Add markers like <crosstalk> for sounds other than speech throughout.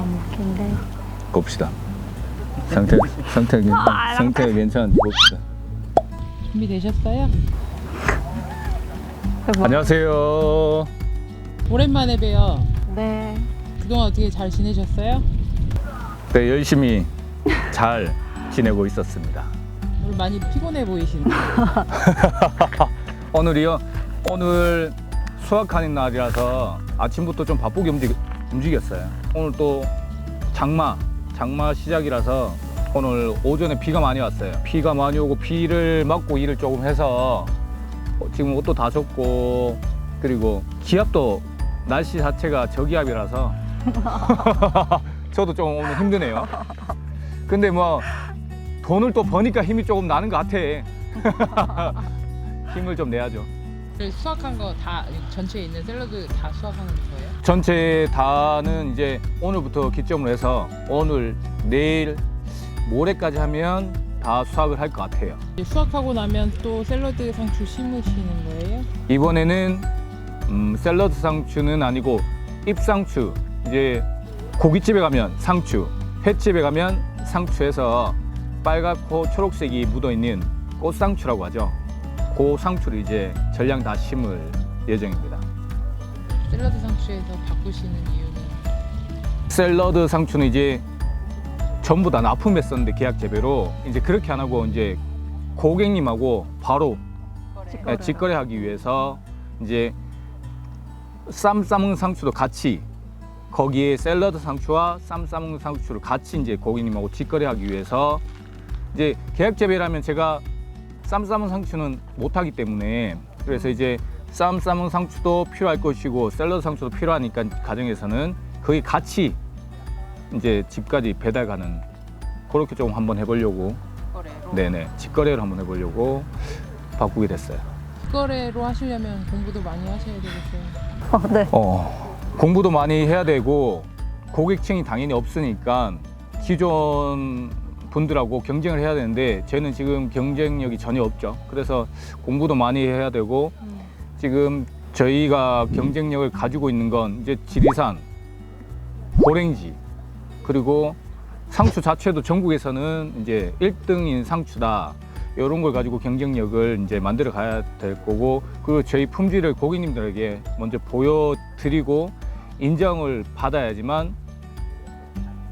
너무 웃긴데. 봅시다. 상태 상태 괜 아, 상태 괜찮은지 봅시다. 준비되셨어요? 안녕하세요. 오랜만에 봬요. 네. 그동안 어떻게 잘 지내셨어요? 네 열심히 잘 지내고 있었습니다. 오늘 많이 피곤해 보이시네요. <laughs> 오늘이요. 오늘 수학하는 날이라서 아침부터 좀 바쁘게 움직, 움직였어요. 오늘 또 장마, 장마 시작이라서 오늘 오전에 비가 많이 왔어요. 비가 많이 오고 비를 맞고 일을 조금 해서 어, 지금 옷도 다 젖고 그리고 기압도 날씨 자체가 저기압이라서 <laughs> 저도 좀 오늘 힘드네요. 근데 뭐 돈을 또 버니까 힘이 조금 나는 것 같아. <laughs> 힘을 좀 내야죠. 저희 수확한 거 다 전체에 있는 샐러드 다 수확하는 거예요? 전체 다는 이제 오늘부터 기점으로 해서 오늘, 내일, 모레까지 하면 다 수확을 할 것 같아요. 이제 수확하고 나면 또 샐러드 상추 심으시는 거예요? 이번에는 음, 샐러드 상추는 아니고 잎상추. 이제 고깃집에 가면 상추, 횟집에 가면 상추에서 빨갛고 초록색이 묻어 있는 꽃상추라고 하죠. 그 상추를 이제 전량 다 심을 예정입니다. 샐러드 상추에서 바꾸시는 이유는 샐러드 상추는 이제 전부 다 납품했었는데 계약 재배로 이제 그렇게 안 하고 이제 고객님하고 바로 예, 직거래하기 위해서 이제 쌈 싸먹는 상추도 같이 거기에 샐러드 상추와 쌈 싸먹는 상추를 같이 이제 고객님하고 직거래하기 위해서 이제 계약 재배라면 제가 쌈 싸먹는 상추는 못하기 때문에 그래서 이제 쌈 싸먹는 상추도 필요할 것이고 샐러드 상추도 필요하니까 가정에서는 거기 같이 이제 집까지 배달 가는 그렇게 좀 한번 해보려고 직거래로? 네네 직거래를 한번 해보려고 바꾸게 됐어요. 직거래로 하시려면 공부도 많이 하셔야 되겠어요. 어, 네. 어, 공부도 많이 해야 되고 고객층이 당연히 없으니까 기존 분들하고 경쟁을 해야 되는데 저는 지금 경쟁력이 전혀 없죠. 그래서 공부도 많이 해야 되고 음. 지금 저희가 경쟁력을 가지고 있는 건 이제 지리산, 고랭지 그리고 상추 자체도 전국에서는 이제 1등인 상추다. 이런 걸 가지고 경쟁력을 이제 만들어 가야 될 거고 그 저희 품질을 고객님들에게 먼저 보여드리고 인정을 받아야지만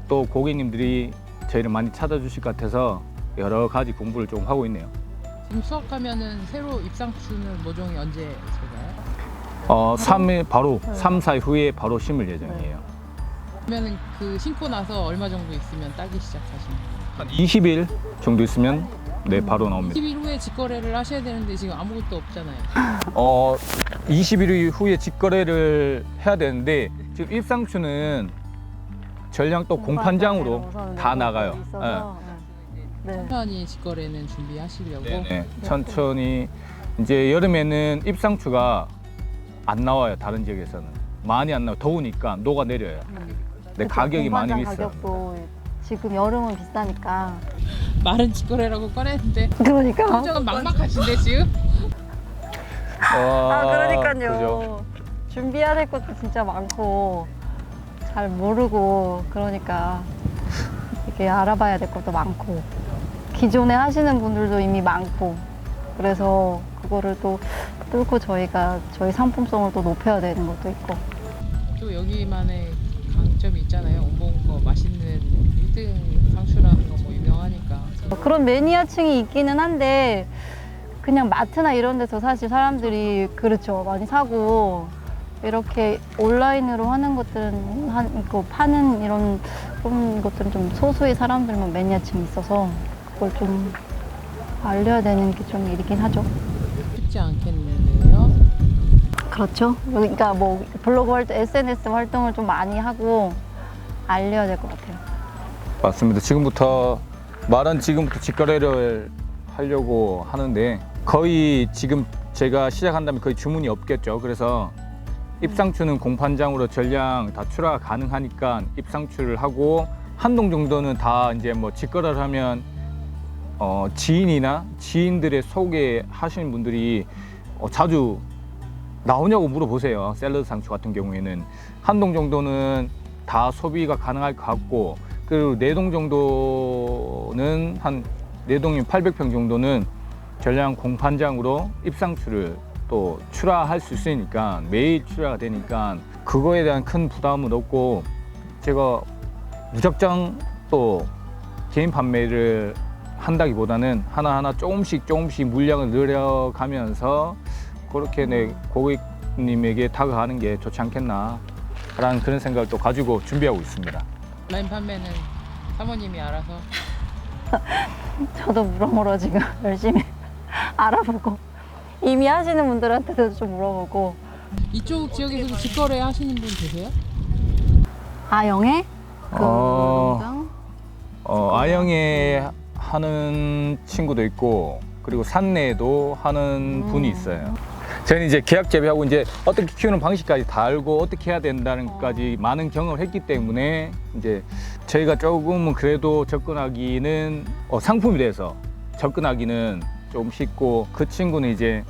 또 고객님들이 저희를 많이 찾아주실 것 같아서 여러 가지 공부를 좀 하고 있네요. 지금 수확하면은 새로 입상추는 모종이 언제 제가요? 어, 3일 바로 네. 3, 4일 후에 바로 심을 예정이에요. 그러면은 그 심고 나서 얼마 정도 있으면 따기 시작하시는 거예요? 한 20일 정도 있으면 네 바로 나옵니다. 10일 후에 직거래를 하셔야 되는데 지금 아무것도 없잖아요. 어 20일 후에 직거래를 해야 되는데 지금 입상추는 전량 또 공판장으로 다 나가요. 있어서, 네. 네. 천천히 직거래는 준비하시려고. 네 네. 천천히 이제 여름에는 입상추가 안 나와요 다른 지역에서는 많이 안 나와 더우니까 녹아 내려요. 네 그쵸, 가격이 많이 비싸요. 가격도 지금 여름은 비싸니까. 말은 직거래라고 꺼냈는데 그러니까. 표정은 막막하신데 지금? 아, 그죠? 그러니까요. 준비해야 될 것도 진짜 많고 잘 모르고 그러니까 이렇게 알아봐야 될 것도 많고 기존에 하시는 분들도 이미 많고 그래서 그거를 또 뚫고 저희가 저희 상품성을 또 높여야 되는 것도 있고 또 여기만의 강점이 있잖아요. 온봉 거 맛있는 1등 상추라는 거 뭐 유명하니까. 그런 매니아층이 있기는 한데 그냥 마트나 이런 데서 사실 사람들이 그렇죠 많이 사고 이렇게 온라인으로 하는 것들은 한 이거 파는 이런 그런 것들은 좀 소수의 사람들만 매니아층이 있어서 그걸 좀 알려야 되는 게 좀 일이긴 하죠. 쉽지 않겠는데요. 그렇죠. 그러니까 뭐 블로그 활동, SNS 활동을 좀 많이 하고 알려야 될 것 같아요. 맞습니다. 지금부터 말은 지금부터 직거래를 하려고 하는데 거의 지금 제가 시작한다면 거의 주문이 없겠죠. 그래서 입상추는 공판장으로 전량 다 출하가 가능하니까 입상추를 하고 한동 정도는 다 이제 뭐 직거래를 하면 어, 지인이나 지인들의 소개하시는 분들이 어, 자주 나오냐고 물어보세요. 샐러드 상추 같은 경우에는 한동 정도는 다 소비가 가능할 것 같고 그리고 내동 정도는 한 내동이 800평 정도는 전량 공판장으로 입상추를 또 출하할 수 있으니까 매일 출하가 되니까 그거에 대한 큰 부담은 없고 제가 무작정 또 개인 판매를 한다기보다는 하나하나 조금씩 조금씩 물량을 늘려가면서 그렇게 내 고객님에게 다가가는 게 좋지 않겠나 라는 그런 생각을 또 가지고 준비하고 있습니다. 라인 판매는 사모님이 알아서 <laughs> 저도 물어물어 지금 열심히 <laughs> 알아보고 이미 하시는 분들한테도 좀 물어보고 이쪽 지역에서도 직거래 하시는 분 계세요? 아 영애? 그 어. 농장? 어, 아영에 하는 친구도 있고 그리고 산내에도 하는 음. 분이 있어요. 저는 이제 계약 재배하고 이제 어떻게 키우는 방식까지 다 알고 어떻게 해야 된다는 어. 것까지 많은 경험을 했기 때문에 이제 저희가 조금은 그래도 접근하기는 어, 상품에 대해서 접근하기는 좀 쉽고 그 친구는 이제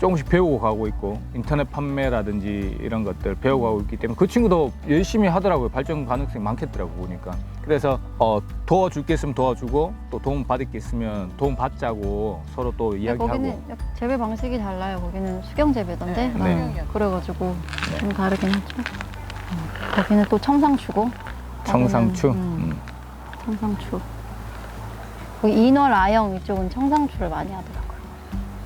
조금씩 배우고 가고 있고 인터넷 판매라든지 이런 것들 배우고 가고 있기 때문에 그 친구도 열심히 하더라고요 발전 가능성이 많겠더라고 보니까 그래서 어, 도와줄 게 있으면 도와주고 또 도움 받을 게 있으면 도움 받자고 서로 또 근데 이야기하고 거기는 약- 재배 방식이 달라요. 거기는 수경 재배던데. 네, 네. 수경이요. 그래가지고 좀 다르긴 하죠. 음, 거기는 또 청상추고. 청상추 음, 음. 청상추. 거기 인월 아영 이쪽은 청상추를 많이 하더라고요.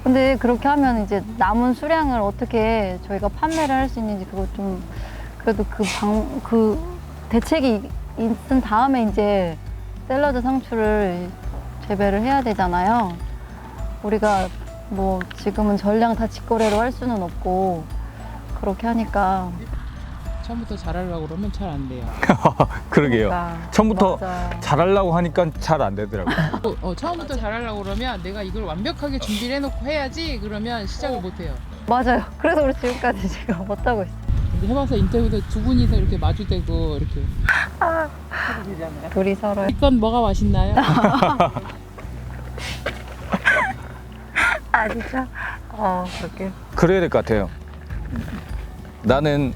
근데 그렇게 하면 이제 남은 수량을 어떻게 저희가 판매를 할 수 있는지 그거 좀 그래도 그 방 그 대책이 있은 다음에 이제 샐러드 상추를 재배를 해야 되잖아요. 우리가 뭐 지금은 전량 다 직거래로 할 수는 없고 그렇게 하니까 처음부터 잘하려고 그러면 잘 안 돼요. <laughs> 그러게요 그러니까 처음부터 맞아. 잘하려고 하니까 잘 안 되더라고요 또, 어, 처음부터 잘하려고 그러면 내가 이걸 완벽하게 준비를 해놓고 해야지 그러면 시작을 못 해요. 맞아요. 그래서 우리 지금까지 제가 못하고 있어요. 근데 해봐서 인터뷰도 두 분이서 이렇게 마주대고 이렇게 둘이 서로 이건 뭐가 맛있나요? <laughs> 아 진짜 어 그렇게 그래야 될 것 같아요 나는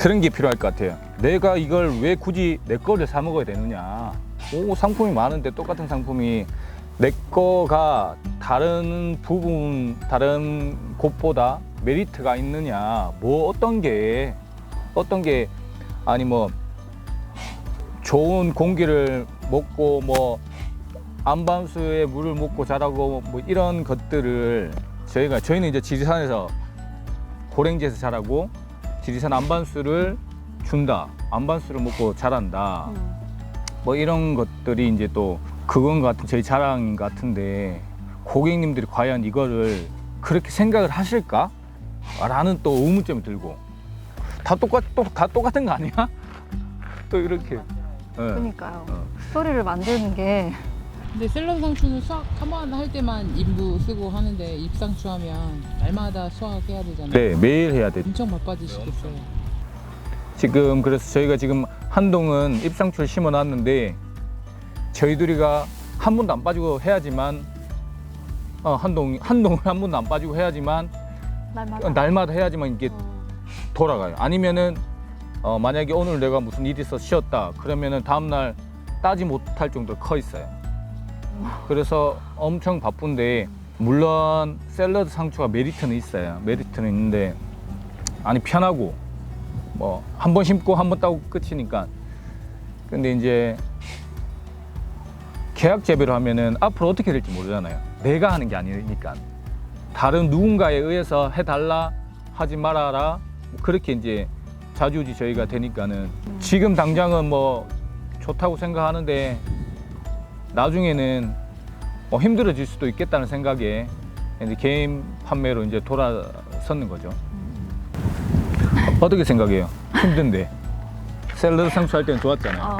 그런 게 필요할 것 같아요. 내가 이걸 왜 굳이 내 거를 사 먹어야 되느냐. 오 상품이 많은데 똑같은 상품이 내 거가 다른 부분 다른 곳보다 메리트가 있느냐. 뭐 어떤 게 어떤 게 아니 뭐 좋은 공기를 먹고 뭐 안반수의 물을 먹고 자라고 뭐 이런 것들을 저희가 저희는 이제 지리산에서 고랭지에서 자라고 지리산 안반수를 준다 안반수를 먹고 자란다 음. 뭐 이런 것들이 이제 또 그건 같은 저희 자랑 같은데 고객님들이 과연 이거를 그렇게 생각을 하실까? 라는 또 의문점이 들고 다 똑같 또, 다 똑같은 거 아니야? <laughs> 또 이렇게 예. 그러니까요. 어. 스토리를 만드는 게 근데 샐러드 상추는 수확 한 번 할 때만 인부 쓰고 하는데 입상추 하면 날마다 수확해야 되잖아요. 네 매일 해야 돼 엄청 바빠지시겠어요. 지금 그래서 저희가 지금 한동은 입상추를 심어놨는데 저희들이가 한 번도 안 빠지고 해야지만 어, 한동 한동을 한 번도 안 빠지고 해야지만 날마다 날마다 해야지만 이게 음. 돌아가요. 아니면은 어, 만약에 오늘 내가 무슨 일이 있어 쉬었다 그러면은 다음 날 따지 못할 정도로 커 있어요. 그래서 엄청 바쁜데 물론 샐러드 상추가 메리트는 있어요. 메리트는 있는데 아니 편하고 뭐 한 번 심고 한 번 따고 끝이니까 근데 이제 계약 재배를 하면은 앞으로 어떻게 될지 모르잖아요. 내가 하는 게 아니니까 다른 누군가에 의해서 해달라 하지 말아라 그렇게 이제 자주지 저희가 되니까는 지금 당장은 뭐 좋다고 생각하는데 나중에는 뭐 힘들어질 수도 있겠다는 생각에 이제 개인 판매로 이제 돌아서는 거죠. 어떻게 생각해요? 힘든데 샐러드 상추 할 때는 좋았잖아요. 어,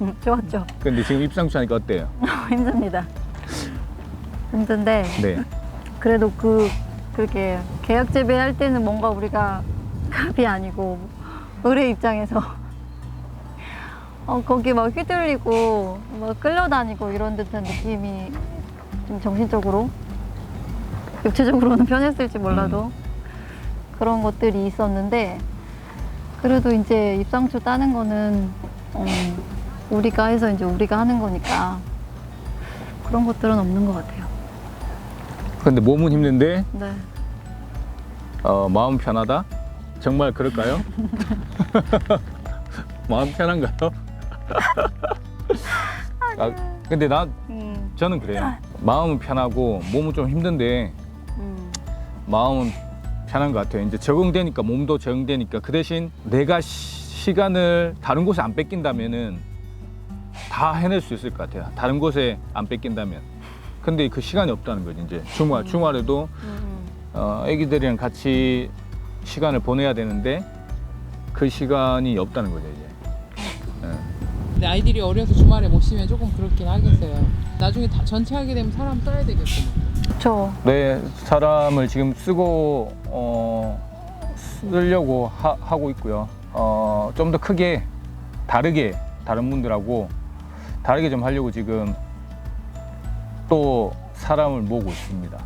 음, <laughs> 좋았죠. 근데 지금 입상추 하니까 어때요? <laughs> 힘듭니다. 힘든데 네. 그래도 그 그렇게 계약 재배할 때는 뭔가 우리가 <laughs> 갑이 아니고 의뢰 입장에서 어, 거기 막 휘둘리고 막 끌려다니고 이런 듯한 느낌이 좀 정신적으로 육체적으로는 <laughs> 편했을지 몰라도 그런 것들이 있었는데 그래도 이제 입상초 따는 거는 어, 우리가 해서 이제 우리가 하는 거니까 그런 것들은 없는 것 같아요. 근데 몸은 힘든데 네. 어, 마음 편하다? 정말 그럴까요? <laughs> <laughs> 마음 편한가요? <laughs> 아, 근데 나 음, 저는 그래요. 마음은 편하고 몸은 좀 힘든데 음, 마음은 편한 것 같아요. 이제 적응되니까 몸도 적응되니까 그 대신 내가 시, 간을 다른 곳에 안 뺏긴다면은 다 해낼 수 있을 것 같아요. 다른 곳에 안 뺏긴다면. 근데 그 시간이 없다는 거지 이제 주말 주말에도 음, 어, 애기들이랑 같이 시간을 보내야 되는데 그 시간이 없다는 거죠 이제. 근데 아이들이 어려서 주말에 못 쉬면 조금 그렇긴 하겠어요. 나중에 다 전체 하게 되면 사람 써야 되겠구만. 그쵸. 네 사람을 지금 쓰고 어, 쓰려고 하, 하고 있고요. 어, 좀 더 크게 다르게 다른 분들하고 다르게 좀 하려고 지금 또 사람을 모으고 있습니다.